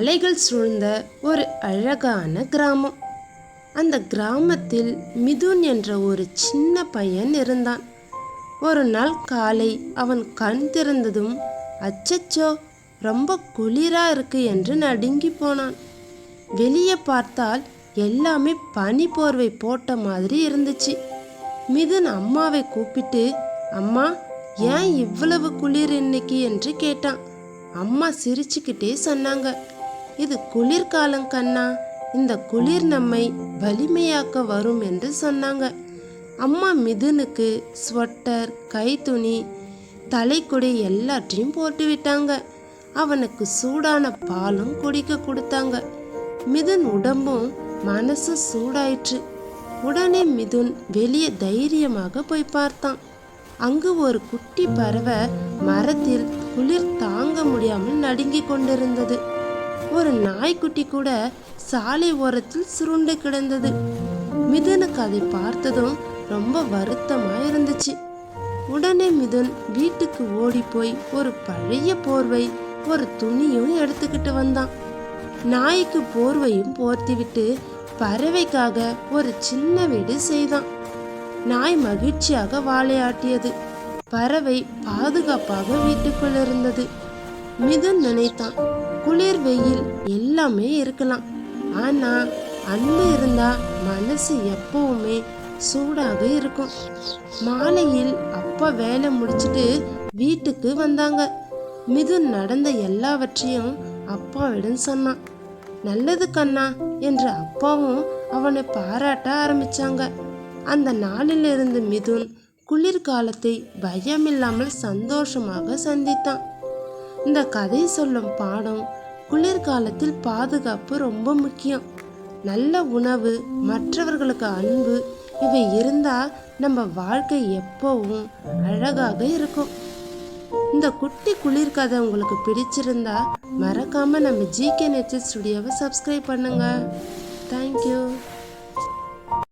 மலைகள் சூழ்ந்த ஒரு அழகான கிராமம். அந்த கிராமத்தில் மிதுன் என்ற ஒரு சின்ன பையன் இருந்தான். ஒரு நாள் காலை அவன் கண் திறந்ததும் அச்சச்சோ ரொம்ப குளிரா இருக்கு என்று நடுங்கி போனான். வெளியே பார்த்தால் எல்லாமே பனி போர்வை போட்ட மாதிரி இருந்துச்சு. மிதுன் அம்மாவை கூப்பிட்டு அம்மா ஏன் இவ்வளவு குளிர் இன்னைக்கு? என்று கேட்டான். அம்மா சிரிச்சுக்கிட்டே சொன்னாங்க. இது குளிர்காலம் கண்ணா. இந்த குளிர் நம்மை வலிமையாக்க வரும் என்று சொன்னாங்க. அம்மா மிதுனுக்கு ஸ்வெட்டர் கைத்துணி தலைக்குடை எல்லாற்றையும் போட்டு விட்டாங்க. அவனுக்கு சூடான பாலும் குடிக்க கொடுத்தாங்க. மிதுன் உடம்பும் மனசும் சூடாயிற்று. உடனே மிதுன் வெளியே தைரியமாக போய் பார்த்தான். அங்கு ஒரு குட்டி பறவை மரத்தில் குளிர் தாங்க முடியாமல் நடுங்கிக் கொண்டிருந்தது. ஒரு நாய்க்குட்டி கூட சாலை ஓரத்தில் சுருண்டு கிடந்தது. மிதுனுக்கு அதை பார்த்ததும் ரொம்ப வருத்தமா இருந்துச்சு உடனே மிதுன் வீட்டுக்கு ஓடி போய் ஒரு பழைய போர்வை ஒரு துணியும் எடுத்துக்கிட்டு வந்தான். நாய்க்கு போர்வையும் போர்த்திவிட்டு பறவைக்காக ஒரு சின்ன வீடு செய்தான். நாய் மகிழ்ச்சியாக வாழையாட்டியது. பறவை பாதுகாப்பாக வீட்டுக்குள் இருந்தது. மிதுன் நினைத்தான். குளிர் வெயில் எல்லாமே இருக்கலாம். ஆனா அன்பு இருந்தா மனசு எப்பவுமே சூடாக இருக்கும். மாலையில் அப்பா வேலை முடிச்சிட்டு வீட்டுக்கு வந்தாங்க. மிதுன் நடந்த எல்லாவற்றையும் அப்பாவிடம் சொன்னான். நல்லது கண்ணா என்று அப்பாவும் அவனை பாராட்ட ஆரம்பிச்சாங்க. அந்த நாளிலிருந்து மிதுன் குளிர்காலத்தை பயமில்லாமல் சந்தோஷமாக சந்தித்தான். இந்த கதை சொல்லும் பாடம் குளிர்காலத்தில் பாதுகாப்பு ரொம்ப முக்கியம். நல்ல உணவு மற்றவர்களுக்கு அன்பு இவை இருந்தால் நம்ம வாழ்க்கை எப்பவும் அழகாக இருக்கும். இந்த குட்டி குளிர்கதை உங்களுக்கு பிடிச்சிருந்தா மறக்காம நம்ம ஜிகே நேச்சர் ஸ்டுடியோவை சப்ஸ்கிரைப் பண்ணுங்க. Thank you